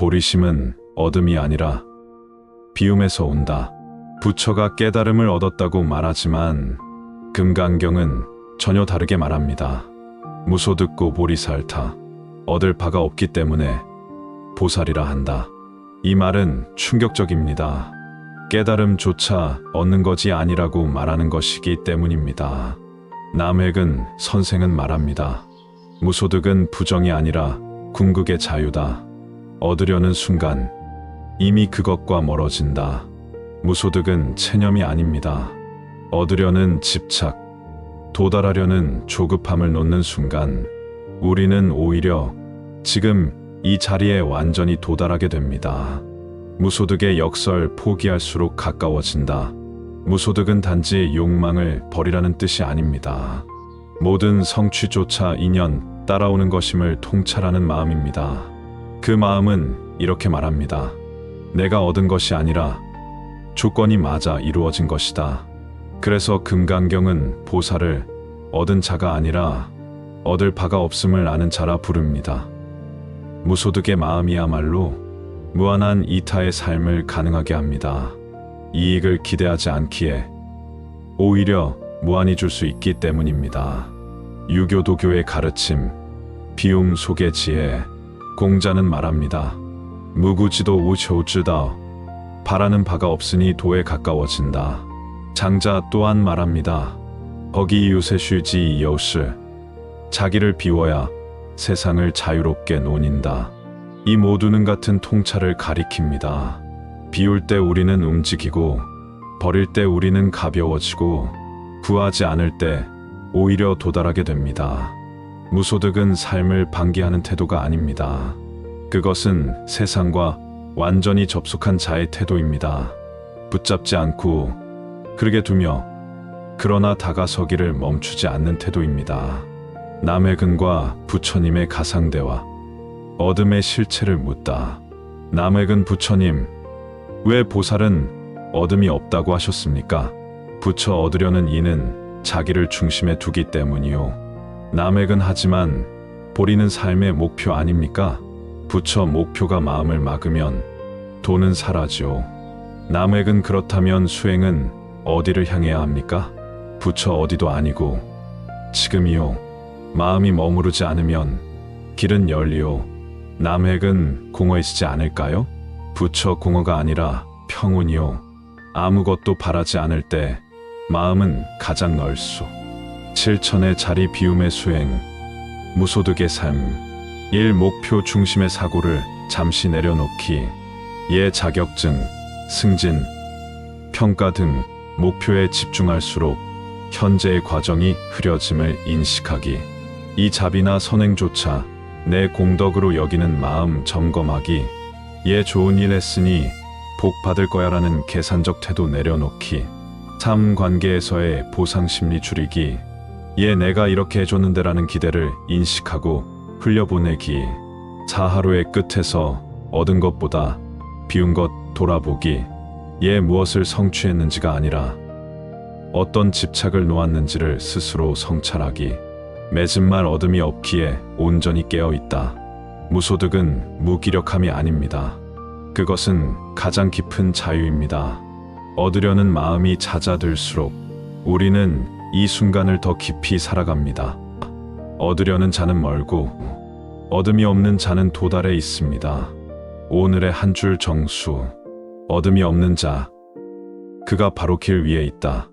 보리심은 어둠이 아니라 비움에서 온다. 부처가 깨달음을 얻었다고 말하지만 금강경은 전혀 다르게 말합니다. 무소 듣고 보리살타 얻을 바가 없기 때문에 보살이라 한다. 이 말은 충격적입니다. 깨달음조차 얻는 것이 아니라고 말하는 것이기 때문입니다. 남획은 선생은 말합니다. 무소득은 부정이 아니라 궁극의 자유다. 얻으려는 순간 이미 그것과 멀어진다. 무소득은 체념이 아닙니다. 얻으려는 집착, 도달하려는 조급함을 놓는 순간 우리는 오히려 지금 이 자리에 완전히 도달하게 됩니다. 무소득의 역설 포기할수록 가까워진다. 무소득은 단지 욕망을 버리라는 뜻이 아닙니다. 모든 성취조차 인연 따라오는 것임을 통찰하는 마음입니다. 그 마음은 이렇게 말합니다. 내가 얻은 것이 아니라 조건이 맞아 이루어진 것이다. 그래서 금강경은 보살을 얻은 자가 아니라 얻을 바가 없음을 아는 자라 부릅니다. 무소득의 마음이야말로 무한한 이타의 삶을 가능하게 합니다. 이익을 기대하지 않기에 오히려 무한히 줄 수 있기 때문입니다. 유교 도교의 가르침, 비움 속의 지혜, 공자는 말합니다. 무구지도 우효쯔다. 바라는 바가 없으니 도에 가까워진다. 장자 또한 말합니다. 거기 쉬지 여우스. 자기를 비워야 세상을 자유롭게 논인다. 이 모두는 같은 통찰을 가리킵니다. 비울 때 우리는 움직이고, 버릴 때 우리는 가벼워지고, 구하지 않을 때 오히려 도달하게 됩니다. 무소득은 삶을 방기하는 태도가 아닙니다. 그것은 세상과 완전히 접속한 자의 태도입니다. 붙잡지 않고 그러게 두며 그러나 다가서기를 멈추지 않는 태도입니다. 남의 근과 부처님의 가상대와 어둠의 실체를 묻다. 남획은 부처님, 왜 보살은 어둠이 없다고 하셨습니까? 부처 얻으려는 이는 자기를 중심에 두기 때문이요. 남획은 하지만 보리는 삶의 목표 아닙니까? 부처 목표가 마음을 막으면 도는 사라지오. 남획은 그렇다면 수행은 어디를 향해야 합니까? 부처 어디도 아니고 지금이요. 마음이 머무르지 않으면 길은 열리오. 남획은 공허해지지 않을까요? 부처 공허가 아니라 평온이요. 아무것도 바라지 않을 때 마음은 가장 넓수. 칠천의 자리 비움의 수행, 무소득의 삶, 일 목표 중심의 사고를 잠시 내려놓기, 예 자격증, 승진, 평가 등 목표에 집중할수록 현재의 과정이 흐려짐을 인식하기, 이 자비나 선행조차 내 공덕으로 여기는 마음 점검하기, 얘 좋은 일 했으니 복 받을 거야라는 계산적 태도 내려놓기, 삶 관계에서의 보상 심리 줄이기, 얘 내가 이렇게 해줬는데라는 기대를 인식하고 흘려보내기, 사하루의 끝에서 얻은 것보다 비운 것 돌아보기, 얘 무엇을 성취했는지가 아니라 어떤 집착을 놓았는지를 스스로 성찰하기, 맺은 말 얻음이 없기에 온전히 깨어 있다. 무소득은 무기력함이 아닙니다. 그것은 가장 깊은 자유입니다. 얻으려는 마음이 잦아들수록 우리는 이 순간을 더 깊이 살아갑니다. 얻으려는 자는 멀고 얻음이 없는 자는 도달해 있습니다. 오늘의 한 줄 정수, 얻음이 없는 자, 그가 바로 길 위에 있다.